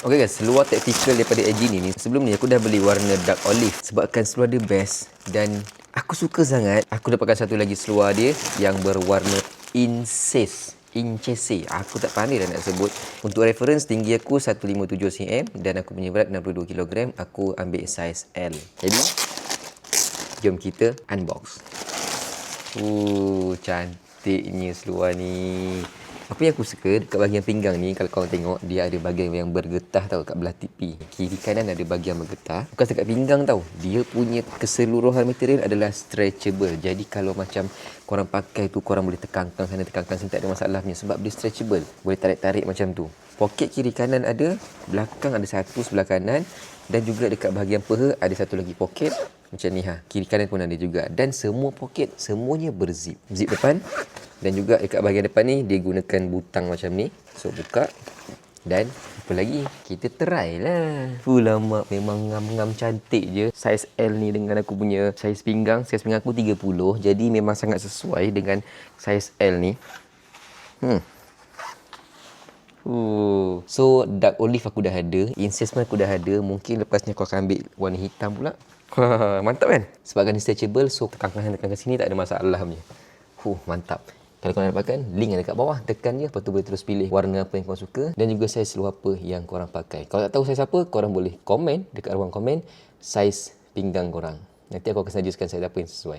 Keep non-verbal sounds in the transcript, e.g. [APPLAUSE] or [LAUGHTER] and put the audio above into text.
Okay guys, seluar tactical daripada AG ni. Sebelum ni aku dah beli warna dark olive sebabkan seluar dia best dan aku suka sangat. Aku dapatkan satu lagi seluar dia yang berwarna incest. Incese. Aku tak pandai dah nak sebut. Untuk reference tinggi aku 157 cm dan aku punya berat 62 kg. Aku ambil saiz L. Jadi jom kita unbox. Uh, cantiknya seluar ni. Apa yang aku suka dekat bahagian pinggang ni kalau kau tengok dia ada bahagian yang bergetah tau kat belah tepi. Kiri kanan ada bahagian bergetah. Bukan dekat pinggang tau. Dia punya keseluruhan material adalah stretchable. Jadi kalau macam korang pakai tu korang boleh tekangkan sana tekangkan sini tak ada masalah punya sebab dia stretchable. Boleh tarik-tarik macam tu. Poket kiri kanan ada, belakang ada satu sebelah kanan dan juga dekat bahagian peha ada satu lagi poket macam ni ha. Kiri kanan pun ada juga dan semua poket semuanya berzip. Zip depan dan juga dekat bahagian depan ni dia gunakan butang macam ni. So buka dan apa lagi? Kita try lah. Fuh lama memang ngam-ngam cantik je. Saiz L ni dengan aku punya saiz pinggang. Saiz pinggang aku 30. Jadi memang sangat sesuai dengan saiz L ni. Hmm. Uh. So dark olive aku dah ada, incest pun aku dah ada. Mungkin lepas ni aku akan ambil warna hitam pula. [LAUGHS] Mantap kan? Sebabkan dia stretchable, so tekan tekan sini tak ada masalah punya. Huh, mantap. Kalau korang dapatkan, link ada kat bawah. Tekan je, lepas tu boleh terus pilih warna apa yang korang suka. Dan juga saiz seluar apa yang korang pakai. Kalau tak tahu saiz apa, korang boleh komen dekat ruang komen saiz pinggang korang. Nanti aku akan suggestkan saiz apa yang sesuai.